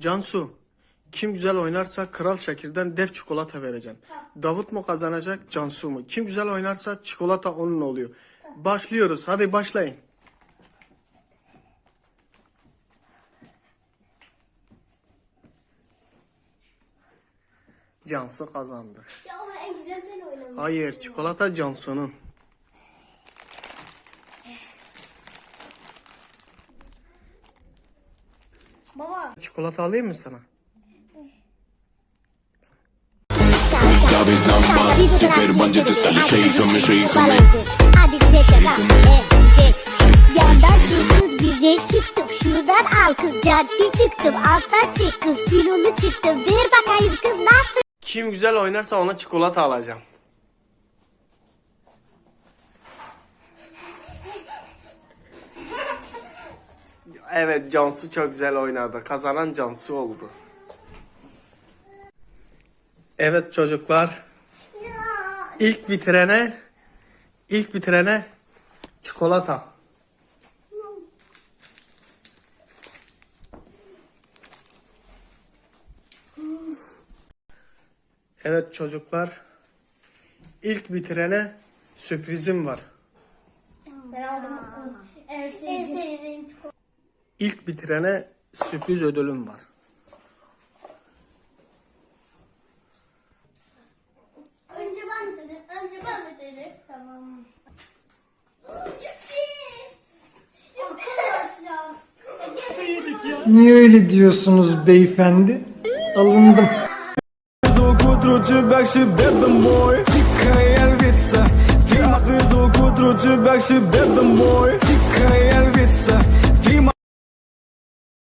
Cansu, kim güzel oynarsa Kral Şakir'den dev çikolata vereceğim. Davut mu kazanacak, Cansu mu? Kim güzel oynarsa çikolata onun oluyor. Başlıyoruz. Hadi başlayın. Cansu kazandı. Ya ama en güzel ben oynamıştım. Hayır, çikolata Cansu'nun. Baba. Çikolata alayım mı sana? Yandan çık kız güzel çıktım Şuradan al kız caddi çıktım Alttan çık kız kilolu çıktım Ver bakayım kız nasıl Kim güzel oynarsa ona çikolata alacağım. Evet Cansu çok güzel oynadı. Kazanan Cansu oldu. Evet çocuklar. İlk bitirene ilk bitirene çikolata. Evet çocuklar. İlk bitirene sürprizim var. Ben aldım En sevdiğim çikolata İlk bitirene sürpriz ödülüm var. Önce ben dedim Önce ben dedim Tamam Niye öyle diyorsunuz beyefendi? Alındım.